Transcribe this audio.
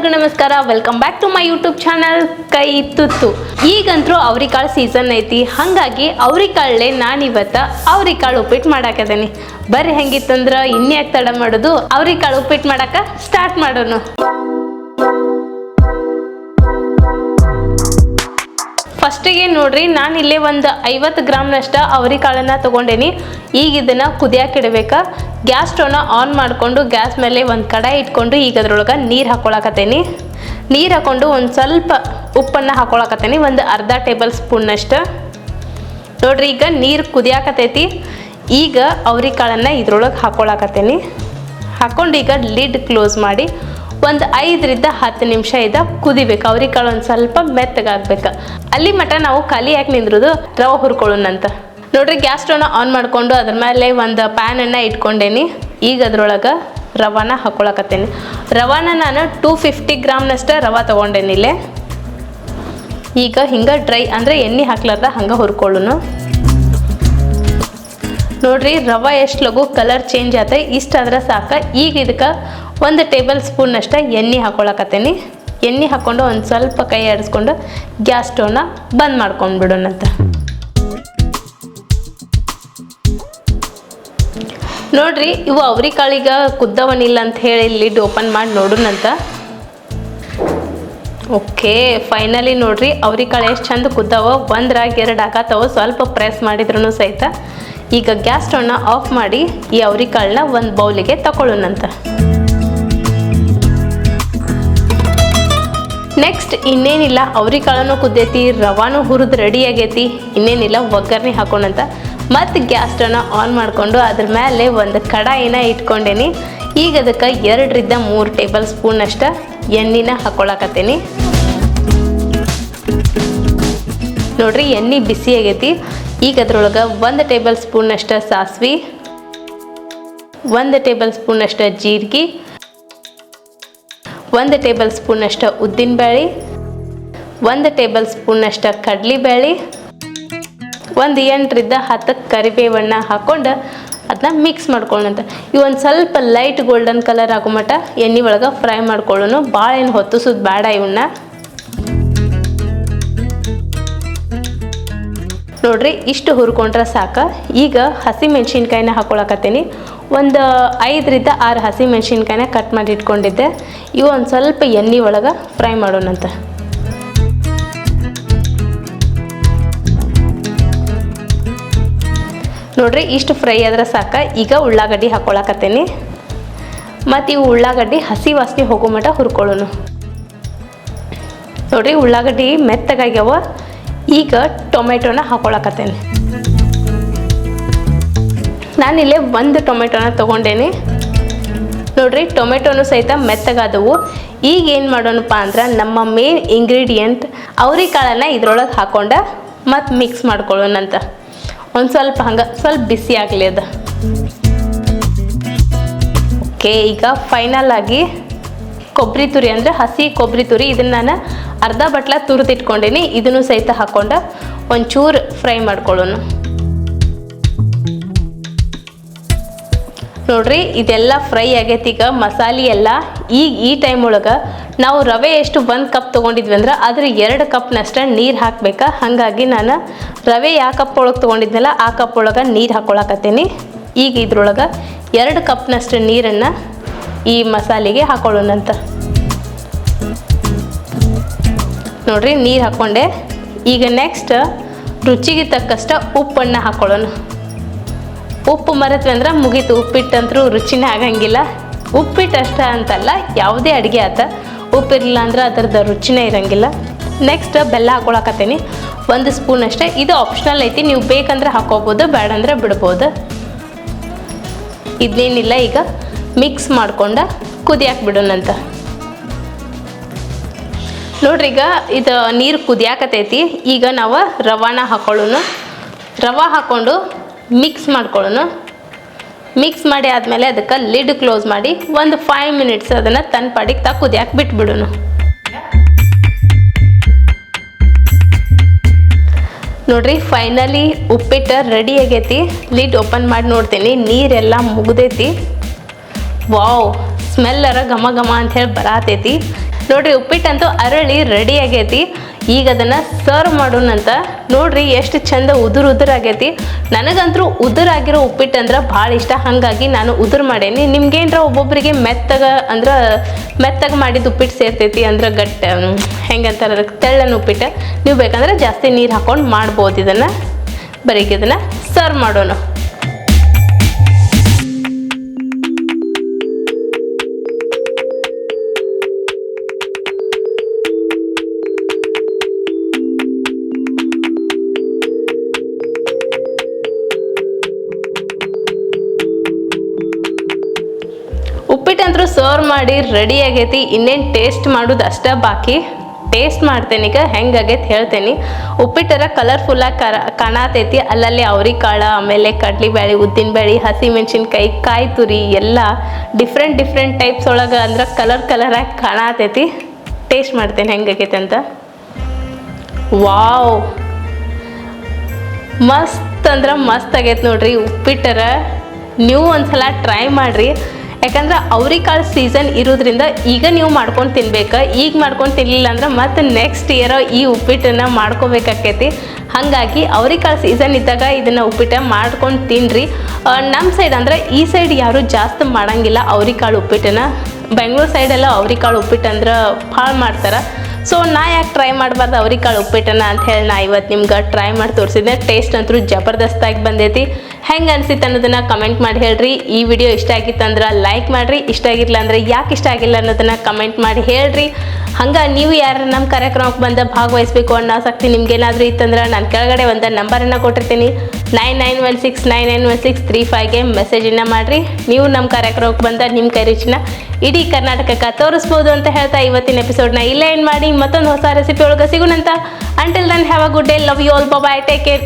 ಎಲ್ಲರಿಗೂ ನಮಸ್ಕಾರ. Welcome back to my YouTube channel ಕೈ ತುತ್ತು. ಈಗಂತೂ ಅವ್ರಿಕಾಳು ಸೀಸನ್ ಐತಿ. ಹಾಗಾಗಿ ಅವ್ರಿಕಾಳಲ್ಲೇ ನಾನಿವತ್ತ ಅವ್ರಿಕಾಳು ಉಪ್ಪಿಟ್ಟು ಮಾಡಾಕದೇನಿ ಬರ್ರಿ ಹೆಂಗಿತ್ತಂದ್ರೆ, ಇನ್ಯಾಕೆ ತಡ ಮಾಡೋದು, ಅವ್ರಿಕಾಳು ಉಪ್ಪಿಟ್ಟು ಮಾಡಾಕ ಸ್ಟಾರ್ಟ್ ಮಾಡೋಣ ಫಸ್ಟಿಗೆ ನೋಡ್ರಿ, ನಾನು ಇಲ್ಲೇ ಒಂದು ಐವತ್ತು ಗ್ರಾಮ್ನಷ್ಟ ಅವರಿಕಾಳನ್ನು ತೊಗೊಂಡೇನಿ. ಈಗ ಇದನ್ನು ಕುದಿಯಕ್ಕೆ ಗ್ಯಾಸ್ ಸ್ಟವ್ನ ಆನ್ ಮಾಡಿಕೊಂಡು ಗ್ಯಾಸ್ ಮೇಲೆ ಒಂದು ಕಡಾಯಿ ಇಟ್ಕೊಂಡು ಈಗ ಅದ್ರೊಳಗೆ ನೀರು ಹಾಕ್ಕೊಳಕತ್ತೇನಿ ನೀರು ಹಾಕೊಂಡು ಒಂದು ಸ್ವಲ್ಪ ಉಪ್ಪನ್ನು ಹಾಕ್ಕೊಳಕತ್ತೇನಿ ಒಂದು ಅರ್ಧ ಟೇಬಲ್ ಸ್ಪೂನ್ನಷ್ಟು ನೋಡ್ರಿ, ಈಗ ನೀರು ಕುದಿಯಾಕತೈತಿ. ಈಗ ಅವ್ರಿಕಾಳನ್ನು ಇದ್ರೊಳಗೆ ಹಾಕ್ಕೊಳಕತ್ತೇನಿ ಹಾಕೊಂಡು ಈಗ ಲಿಡ್ ಕ್ಲೋಸ್ ಮಾಡಿ ಒಂದು ಐದರಿಂದ ಹತ್ತು ನಿಮಿಷ ಇದ ಕುದಿಬೇಕು. ಅವ್ರಿಕಾಳು ಒಂದು ಸ್ವಲ್ಪ ಮೆತ್ತಗಾಗ್ಬೇಕು. ಅಲ್ಲಿ ಮಟ ನಾವು ಖಾಲಿ ಯಾಕೆ ನಿಂದ್ರದು? ರವೆ ಹುರ್ಕೊಳ್ಳೋಣಂತ. ನೋಡ್ರಿ, ಗ್ಯಾಸ್ ಸ್ಟವ್ನ ಆನ್ ಮಾಡಿಕೊಂಡು ಅದ್ರ ಮೇಲೆ ಒಂದು ಪ್ಯಾನನ್ನು ಇಟ್ಕೊಂಡೇನಿ. ಈಗ ಅದ್ರೊಳಗೆ ರವಾನ ಹಾಕೊಳಕತ್ತೇನೆ. ರವಾನ ನಾನು ಟೂ ಫಿಫ್ಟಿ ಗ್ರಾಮ್ನಷ್ಟು ರವೆ ತೊಗೊಂಡೇನಿ ಇಲ್ಲೇ. ಈಗ ಹಿಂಗೆ ಡ್ರೈ ಅಂದರೆ ಎಣ್ಣೆ ಹಾಕ್ಲಾರ್ದ ಹಂಗೆ ಹುರ್ಕೊಳ್ಳೋನು. ನೋಡ್ರಿ, ರವೆ ಎಷ್ಟು ಲಘು ಕಲರ್ ಚೇಂಜ್ ಆತ ಇಷ್ಟಾದ್ರೆ ಸಾಕು. ಈಗ ಇದಕ್ಕೆ ಒಂದು ಟೇಬಲ್ ಸ್ಪೂನ್ ಅಷ್ಟ ಎಣ್ಣೆ ಹಾಕೊಳಕತ್ತೀನಿ. ಎಣ್ಣೆ ಹಾಕ್ಕೊಂಡು ಒಂದು ಸ್ವಲ್ಪ ಕೈ ಆಡಿಸ್ಕೊಂಡು ಗ್ಯಾಸ್ ಸ್ಟೋವ್ನ ಬಂದ್ ಮಾಡ್ಕೊಂಡು ಬಿಡೋಣಂತ ನೋಡ್ರಿ, ಇವು ಅವ್ರಿಕಾಳಿಗ ಕುದ್ದವನಿಲ್ಲ ಅಂತ ಹೇಳಿ ಲಿಡ್ ಓಪನ್ ಮಾಡಿ ನೋಡೋಣಂತ ಓಕೆ ಫೈನಲಿ ನೋಡ್ರಿ ಅವ್ರಿಕಾಳು ಎಷ್ಟು ಚಂದ ಕುದ್ದಾವ, ಒಂದ್ರಾಗ ಎರಡು ಆಗತ್ತವ ಸ್ವಲ್ಪ ಪ್ರೆಸ್ ಮಾಡಿದ್ರು ಸಹಿತ. ಈಗ ಗ್ಯಾಸ್ ಸ್ಟವ್ನ ಆಫ್ ಮಾಡಿ ಈ ಅವ್ರಿಕಾಳನ್ನ ಒಂದು ಬೌಲಿಗೆ ತಗೊಳ್ಳೋಣಂತ ನೆಕ್ಸ್ಟ್ ಇನ್ನೇನಿಲ್ಲ ಅವ್ರಿಕಾಳನು ಕುದ್ದೈತಿ, ರವಾನು ಹುರಿದು ರೆಡಿ ಆಗೈತಿ, ಇನ್ನೇನಿಲ್ಲ ಒಗ್ಗರಣೆ ಹಾಕೋಣಂತ. ಮತ್ತು ಗ್ಯಾಸ್ ಸ್ಟವ್ನ ಆನ್ ಮಾಡಿಕೊಂಡು ಅದ್ರ ಮೇಲೆ ಒಂದು ಕಡಾಯಿನ ಇಟ್ಕೊಂಡೇನಿ. ಈಗ ಅದಕ್ಕೆ ಎರಡರಿಂದ ಮೂರು ಟೇಬಲ್ ಸ್ಪೂನ್ ಅಷ್ಟ ಎಣ್ಣೆನ ಹಾಕೊಳಕತ್ತೀನಿ. ನೋಡ್ರಿ, ಎಣ್ಣೆ ಬಿಸಿ ಆಗೈತಿ. ಈಗ ಅದ್ರೊಳಗೆ ಒಂದು ಟೇಬಲ್ ಸ್ಪೂನ್ ಅಷ್ಟ ಸಾಸ್ವಿ, ಒಂದು ಟೇಬಲ್ ಸ್ಪೂನ್ ಅಷ್ಟ ಜೀರಿಗೆ, ಒಂದು ಟೇಬಲ್ ಸ್ಪೂನ್ ಉದ್ದಿನ ಉದ್ದಿನಬೇಳೆ, ಒಂದು ಟೇಬಲ್ ಸ್ಪೂನ್ ಅಷ್ಟ ಕಡಲೆಬೇಳೆ, ಒಂದು ಎಂಟರಿಂದ ಹತ್ತು ಕರಿಬೇವನ್ನ ಹಾಕ್ಕೊಂಡು ಅದನ್ನ ಮಿಕ್ಸ್ ಮಾಡ್ಕೊಳ್ಳೋಣಂತ ಈ ಒಂದು ಸ್ವಲ್ಪ ಲೈಟ್ ಗೋಲ್ಡನ್ ಕಲರ್ ಆಗೋ ಮಟ್ಟ ಎಣ್ಣೆ ಒಳಗೆ ಫ್ರೈ ಮಾಡ್ಕೊಳ್ಳೋಣ ಭಾಳ ಏನು ಹೊತ್ತಿಸೋದು ಬೇಡ ಇವನ್ನ. ನೋಡ್ರಿ, ಇಷ್ಟು ಹುರ್ಕೊಂಡ್ರೆ ಸಾಕ. ಈಗ ಹಸಿ ಮೆಣಸಿನ್ಕಾಯಿನ ಹಾಕೊಳಕತ್ತೀನಿ. ಒಂದು ಐದರಿಂದ ಆರು ಹಸಿ ಮೆಣಸಿನ್ಕಾಯಿನ ಕಟ್ ಮಾಡಿ ಇಟ್ಕೊಂಡಿದ್ದೆ. ಇವು ಒಂದು ಸ್ವಲ್ಪ ಎಣ್ಣೆ ಒಳಗೆ ಫ್ರೈ ಮಾಡೋಣಂತ. ನೋಡ್ರಿ, ಇಷ್ಟು ಫ್ರೈ ಆದ್ರೆ ಸಾಕ. ಈಗ ಉಳ್ಳಾಗಡ್ಡಿ ಹಾಕೊಳಕತ್ತೀನಿ. ಮತ್ತು ಇವು ಉಳ್ಳಾಗಡ್ಡಿ ಹಸಿ ವಾಸನೆ ಹೋಗೋ ಮಟ್ಟ ಹುರ್ಕೊಳ್ಳೋಣ. ನೋಡ್ರಿ, ಉಳ್ಳಾಗಡ್ಡಿ ಮೆತ್ತಗಾಗ್ಯಾವ. ಈಗ ಟೊಮೆಟೊನ ಹಾಕೊಳಕತ್ತೇನೆ. ನಾನಿಲ್ಲೇ ಒಂದು ಟೊಮೆಟೊನ ತೊಗೊಂಡೇನೆ. ನೋಡ್ರಿ, ಟೊಮೆಟೊನು ಸಹಿತ ಮೆತ್ತಗಾದವು. ಈಗ ಏನು ಮಾಡೋಣಪ್ಪ ಅಂದ್ರೆ ನಮ್ಮ ಮೇನ್ ಇಂಗ್ರೀಡಿಯೆಂಟ್ ಅವ್ರಿಕಾಳನ್ನು ಇದ್ರೊಳಗೆ ಹಾಕೊಂಡ ಮತ್ತು ಮಿಕ್ಸ್ ಮಾಡ್ಕೊಳ್ಳೋಣಂತ ಒಂದು ಸ್ವಲ್ಪ ಹಂಗೆ, ಸ್ವಲ್ಪ ಬಿಸಿ ಆಗಲಿ ಅದು. ಓಕೆ ಈಗ ಫೈನಲ್ ಆಗಿ ಕೊಬ್ಬರಿ ತುರಿ ಅಂದರೆ ಹಸಿ ಕೊಬ್ಬರಿ ತುರಿ. ಇದನ್ನು ನಾನು ಅರ್ಧ ಬಟ್ಲ ತುರಿದಿಟ್ಕೊಂಡಿನಿ. ಇದನ್ನು ಸಹಿತ ಹಾಕ್ಕೊಂಡು ಒಂಚೂರು ಫ್ರೈ ಮಾಡ್ಕೊಳ್ಳೋಣ. ನೋಡ್ರಿ, ಇದೆಲ್ಲ ಫ್ರೈ ಆಗೈತಿ. ಈಗ ಮಸಾಲೆ ಎಲ್ಲ ಈಗ ಈ ಟೈಮ್ ಒಳಗೆ ನಾವು ರವೆ ಎಷ್ಟು ಒಂದು ಕಪ್ ತೊಗೊಂಡಿದ್ವಿ ಅಂದ್ರೆ ಅದ್ರ ಎರಡು ಕಪ್ನಷ್ಟ ನೀರು ಹಾಕ್ಬೇಕಾ? ಹಾಗಾಗಿ ನಾನು ರವೆ ಯಾವ ಕಪ್ ಒಳಗೆ ತೊಗೊಂಡಿದ್ನಲ್ಲ ಆ ಕಪ್ ಒಳಗೆ ನೀರು ಹಾಕ್ಕೊಳಕತ್ತೀನಿ ಈಗ ಇದ್ರೊಳಗೆ ಎರಡು ಕಪ್ನಷ್ಟು ನೀರನ್ನು ಈ ಮಸಾಲೆಗೆ ಹಾಕೊಳ್ಳೋಣಂತ. ನೋಡ್ರಿ, ನೀರು ಹಾಕ್ಕೊಂಡೆ ಈಗ ನೆಕ್ಸ್ಟ್ ರುಚಿಗೆ ತಕ್ಕಷ್ಟ ಉಪ್ಪನ್ನು ಹಾಕೊಳ್ಳೋಣ. ಉಪ್ಪು ಮರೆತ್ವಿ ಅಂದ್ರೆ ಮುಗೀತು. ಉಪ್ಪಿಟ್ಟಂತರೂ ರುಚಿನೇ ಆಗಂಗಿಲ್ಲ. ಉಪ್ಪಿಟ್ಟು ಅಷ್ಟ ಅಂತಲ್ಲ, ಯಾವುದೇ ಅಡುಗೆ ಆತ. ಉಪ್ಪಿರಲಿಲ್ಲ ಅಂದ್ರೆ ಅದರದ್ದು ರುಚಿನೇ ಇರಂಗಿಲ್ಲ. ನೆಕ್ಸ್ಟ್ ಬೆಲ್ಲ ಹಾಕೊಳಕತ್ತೀನಿ. ಒಂದು ಸ್ಪೂನ್ ಅಷ್ಟೇ. ಇದು ಆಪ್ಷನಲ್ ಐತಿ. ನೀವು ಬೇಕಂದ್ರೆ ಹಾಕೋಬೋದು ಬೇಡಂದ್ರೆ ಬಿಡ್ಬೋದು. ಇದನ್ನೇನಿಲ್ಲ ಈಗ. ಮಿಕ್ಸ್ ಮಾಡ್ಕೊಂಡ ಕುದಿಯಾಕೆ ಬಿಡೋಣಂತ ನೋಡ್ರಿ ಈಗ ಇದು ನೀರು ಕುದಿಯಾಕತೈತಿ. ಈಗ ನಾವು ರವಾನ ಹಾಕೊಳ್ಳೋಣ. ರವೆ ಹಾಕ್ಕೊಂಡು ಮಿಕ್ಸ್ ಮಾಡ್ಕೊಳ್ಳೋಣ. ಮಿಕ್ಸ್ ಮಾಡಿ ಆದಮೇಲೆ ಅದಕ್ಕೆ ಲಿಡ್ ಕ್ಲೋಸ್ ಮಾಡಿ ಒಂದು ಫೈವ್ ಮಿನಿಟ್ಸ್ ಅದನ್ನು ತನ್ನ ಪಾಡಿಗೆ ತಾ ಕುದಿಯಾಕೆ ಬಿಟ್ಬಿಡೋಣ. ನೋಡ್ರಿ ಫೈನಲಿ ಉಪ್ಪಿಟ್ಟು ರೆಡಿ ಆಗೈತಿ. ಲಿಡ್ ಓಪನ್ ಮಾಡಿ ನೋಡ್ತೀನಿ. ನೀರೆಲ್ಲ ಮುಗ್ದೈತಿ. ವಾವ್ ಸ್ಮೆಲ್ಲರ ಘಮ ಘಮ ಹೇಳಿ ಬರಾತೈತಿ. ನೋಡ್ರಿ, ಉಪ್ಪಿಟ್ಟಂತೂ ಅರಳಿ ರೆಡಿ ಆಗೈತಿ. ಈಗ ಅದನ್ನು ಸರ್ವ್ ಮಾಡೋಣಂತ ನೋಡ್ರಿ ಎಷ್ಟು ಚಂದ ಉದುರು ಉದುರು ಆಗೈತಿ. ನನಗಂತೂ ಉದುರಾಗಿರೋ ಉಪ್ಪಿಟ್ಟು ಅಂದ್ರೆ ಭಾಳ ಇಷ್ಟ. ಹಾಗಾಗಿ ನಾನು ಉದುರು ಮಾಡೇನಿ. ನಿಮ್ಗೇನ್ರ ಒಬ್ಬೊಬ್ಬರಿಗೆ ಮೆತ್ತಗ ಅಂದ್ರೆ ಮೆತ್ತಗೆ ಮಾಡಿದ ಉಪ್ಪಿಟ್ಟು ಸೇರ್ತೈತಿ ಅಂದ್ರೆ ಗಟ್ಟ ಹೆಂಗಂತಾರೆ ಅದಕ್ಕೆ ತೆಳ್ಳನ ಉಪ್ಪಿಟ್ಟು. ನೀವು ಬೇಕಂದ್ರೆ ಜಾಸ್ತಿ ನೀರು ಹಾಕೊಂಡು ಮಾಡ್ಬೋದು ಇದನ್ನು. ಬರೀಕ್ ಇದನ್ನು ಸರ್ವ್ ಮಾಡೋಣ. ಉಪ್ಪಿಟ್ಟಂತರೂ ಸರ್ವ್ ಮಾಡಿ ರೆಡಿ ಆಗೈತಿ, ಇನ್ನೇನು ಟೇಸ್ಟ್ ಮಾಡೋದು ಅಷ್ಟೇ ಬಾಕಿ. ಟೇಸ್ಟ್ ಮಾಡ್ತೇನೆ ಈಗ ಹೆಂಗಾಗೈತೆ ಹೇಳ್ತೇನೆ. ಉಪ್ಪಿಟ್ಟರ ಕಲರ್ಫುಲ್ಲಾಗಿ ಕರ ಕಾಣತೈತಿ. ಅಲ್ಲಲ್ಲಿ ಅವ್ರಿಕಾಳು, ಆಮೇಲೆ ಕಡ್ಲಿಬ್ಯಾಳಿ ಉದ್ದಿನಬೇಳೆ ಹಸಿ ಮೆಣಸಿನ್ಕಾಯಿ ಕಾಯಿ ತುರಿ, ಎಲ್ಲ ಡಿಫ್ರೆಂಟ್ ಡಿಫ್ರೆಂಟ್ ಟೈಪ್ಸ್ ಒಳಗೆ ಅಂದ್ರೆ ಕಲರ್ ಕಲರಾಗಿ ಕಾಣತೈತಿ. ಟೇಸ್ಟ್ ಮಾಡ್ತೇನೆ ಹೆಂಗಾಗೈತೆ ಅಂತ. ವಾವ್ ಮಸ್ತ್ ಅಂದ್ರೆ ಮಸ್ತ್ ಆಗೈತೆ ನೋಡ್ರಿ ಉಪ್ಪಿಟ್ಟರ. ನೀವು ಒಂದ್ಸಲ ಟ್ರೈ ಮಾಡಿರಿ. ಯಾಕಂದ್ರೆ ಅವ್ರಿಕಾಳು ಸೀಸನ್ ಇರೋದ್ರಿಂದ ಈಗ ನೀವು ಮಾಡ್ಕೊಂಡು ತಿನ್ಬೇಕು, ಈಗ ಮಾಡ್ಕೊಂಡು ತಿನ್ನಲಿಲ್ಲ ಅಂದ್ರೆ ಮತ್ತೆ ನೆಕ್ಸ್ಟ್ ಇಯರ್ ಈ ಉಪ್ಪಿಟ್ಟನ್ನು ಮಾಡ್ಕೋಬೇಕಾಕೈತಿ. ಹಾಗಾಗಿ ಅವ್ರಿಕಾಳು ಸೀಸನ್ ಇದ್ದಾಗ ಇದನ್ನು ಉಪ್ಪಿಟ್ಟು ಮಾಡ್ಕೊಂಡು ತಿನ್ನಿರಿ ನಮ್ಮ ಸೈಡ್ ಅಂದ್ರೆ ಈ ಸೈಡ್ ಯಾರೂ ಜಾಸ್ತಿ ಮಾಡಂಗಿಲ್ಲ ಅವ್ರಿಕಾಳು ಉಪ್ಪಿಟ್ಟನ್ನ. ಬೆಂಗಳೂರು ಸೈಡೆಲ್ಲ ಅವ್ರಿಕಾಳು ಉಪ್ಪಿಟ್ಟು ಅಂದ್ರೆ ಭಾಳ ಮಾಡ್ತಾರೆ. ಸೊ ನಾ ಯಾಕೆ ಟ್ರೈ ಮಾಡಬಾರ್ದು ಅವ್ರಿಕಾಳು ಉಪ್ಪಿಟ್ಟನ ಅಂತ ಹೇಳಿ ನಾ ಇವತ್ತು ನಿಮ್ಗೆ ಟ್ರೈ ಮಾಡಿ ತೋರಿಸಿದ್ದೆ. ಟೇಸ್ಟ್ ಅಂತೂ ಜಬರ್ದಸ್ತಾಗಿ ಬಂದೈತಿ. ಹೆಂಗೆ ಅನ್ಸಿತ್ತು ಅನ್ನೋದನ್ನ ಕಮೆಂಟ್ ಮಾಡಿ ಹೇಳ್ರಿ. ಈ ವಿಡಿಯೋ ಇಷ್ಟ ಆಗಿತ್ತು ಅಂದ್ರೆ ಲೈಕ್ ಮಾಡಿರಿ. ಇಷ್ಟ ಆಗಿಲ್ಲ ಅಂದ್ರೆ ಯಾಕೆ ಇಷ್ಟ ಆಗಿಲ್ಲ ಅನ್ನೋದನ್ನ ಕಮೆಂಟ್ ಮಾಡಿ ಹೇಳ್ರಿ. ಹಂಗೆ ನೀವು ಯಾರು ನಮ್ಮ ಕಾರ್ಯಕ್ರಮಕ್ಕೆ ಬಂದ ಭಾಗವಹಿಸಬೇಕು ಅನ್ನೋ ಆಸಕ್ತಿ ನಿಮ್ಗೇನಾದರೂ ಇತ್ತಂದ್ರೆ ನಾನು ಕೆಳಗಡೆ ಒಂದು ನಂಬರನ್ನು ಕೊಟ್ಟಿರ್ತೀನಿ. Nine nine one six nine nine one six three ಫೈವ್ಗೆ ಮೆಸೇಜನ್ನು ಮಾಡಿರಿ. ನೀವು ನಮ್ಮ ಕಾರ್ಯಕ್ರಮಕ್ಕೆ ಬಂದ ನಿಮ್ಮ ಕೈ ರುಚಿನ ಇಡೀ ಕರ್ನಾಟಕಕ್ಕೆ ತೋರಿಸ್ಬೋದು ಅಂತ ಹೇಳ್ತಾ ಇವತ್ತಿನ ಎಪಿಸೋಡ್ನ ಇಲ್ಲೇ ಏನು ಮಾಡಿ. ಮತ್ತೊಂದು ಹೊಸ ರೆಸಿಪಿ ಒಳಗೆ ಸಿಗೋಣಂತ. Until then have a good day love you all bye take care